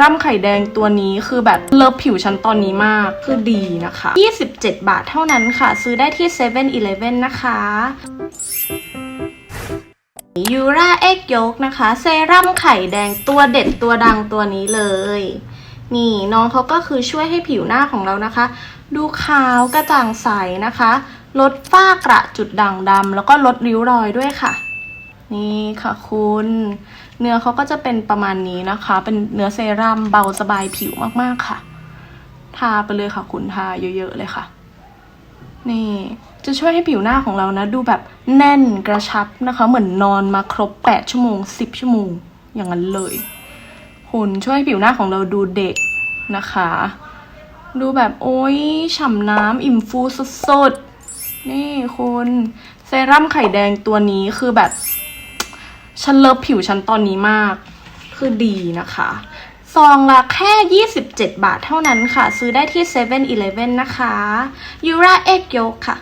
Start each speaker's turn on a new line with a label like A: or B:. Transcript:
A: รั่มไข่แดงตัวนี้คือแบบเลิฟผิวฉันตอนนี้มากคือดีนะคะ 27 บาทเท่านั้นค่ะ ซื้อได้ที่7 e เ e ่ e อนะคะยูราเอ็กยกนะคะ เซรั่มไข่แดงตัวเด็ดตัวดังตัวนี้เลย นี่น้องเขาก็คือช่วยให้ผิวหน้าของเรานะคะ ดูขาวกระจ่างใสนะคะ ลดฝ้ากระจุดด่างดำแล้วก็ลดริ้วรอยด้วยค่ะ นี่ค่ะคุณ เนื้อเขาก็จะเป็นประมาณนี้นะคะ เป็นเนื้อเซรั่มเบาสบายผิวมากๆค่ะ ทาไปเลยค่ะคุณทาเยอะๆเลยค่ะ นี่จะช่วยให้ผิวหน้าของเรานะ ดูแบบแน่นกระชับนะคะ เหมือนนอนมาครบ 8 ชั่วโมง 10 ชั่วโมง อย่างนั้นเลย คุณช่วยให้ผิวหน้าของเราดูเด็กนะคะ ดูแบบโอ้ยฉ่ำน้ำอิ่มฟูสุดๆนี่คุณเซรั่มไข่แดงตัวนี้คือแบบ ฉันเลิฟผิวฉันตอนนี้มาก คือดีนะคะ ซองละแค่ 27 บาทเท่านั้นค่ะ ซื้อได้ที่7 e เ e ่ e นะคะยูราเอ็กโยค่ะ